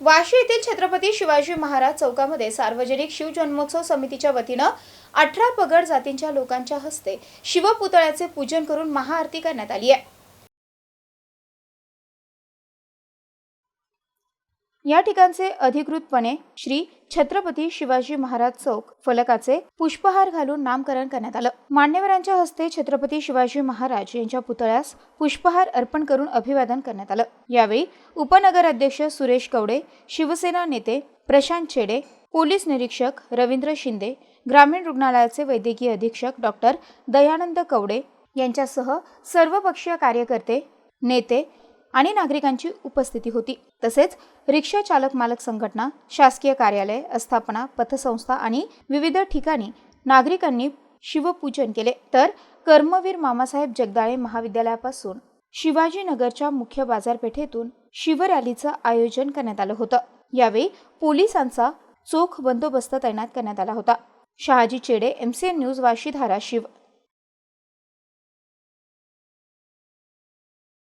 वाशी येथील छत्रपती शिवाजी महाराज चौकामध्ये सार्वजनिक शिवजन्मोत्सव समितीच्या वतीनं अठरा पगड जातींच्या लोकांच्या हस्ते शिवपुतळ्याचे पूजन करून महाआरती करण्यात आली आहे. या ठिकाणचे अधिकृतपणे श्री छत्रपती शिवाजी महाराज चौक फलकाचे पुष्पहार घालून नामकरण करण्यात आलं. मान्यवरांच्या हस्ते छत्रपती शिवाजी महाराज यांच्या पुतळ्यास पुष्पहार अर्पण करून अभिवादन करण्यात आलं. यावेळी उपनगर अध्यक्ष सुरेश कवडे शिवसेना नेते प्रशांत छेडे पोलीस निरीक्षक रवींद्र शिंदे ग्रामीण रुग्णालयाचे वैद्यकीय अधीक्षक डॉक्टर दयानंद कवडे यांच्यासह सर्वपक्षीय कार्यकर्ते नेते आणि नागरिकांची उपस्थिती होती. तसेच रिक्षा चालक मालक संघटना शासकीय कार्यालय आस्थापना पथसंस्था आणि विविध ठिकाणी नागरिकांनी शिवपूजन केले. तर कर्मवीर मामासाहेब जगदाळे महाविद्यालयापासून शिवाजीनगरच्या मुख्य बाजारपेठेतून शिवरॅलीचं आयोजन करण्यात आलं होतं. यावेळी पोलिसांचा चोख बंदोबस्त तैनात करण्यात आला होता. शहाजी चेडे एमसीएन न्यूज वाशी धाराशिव.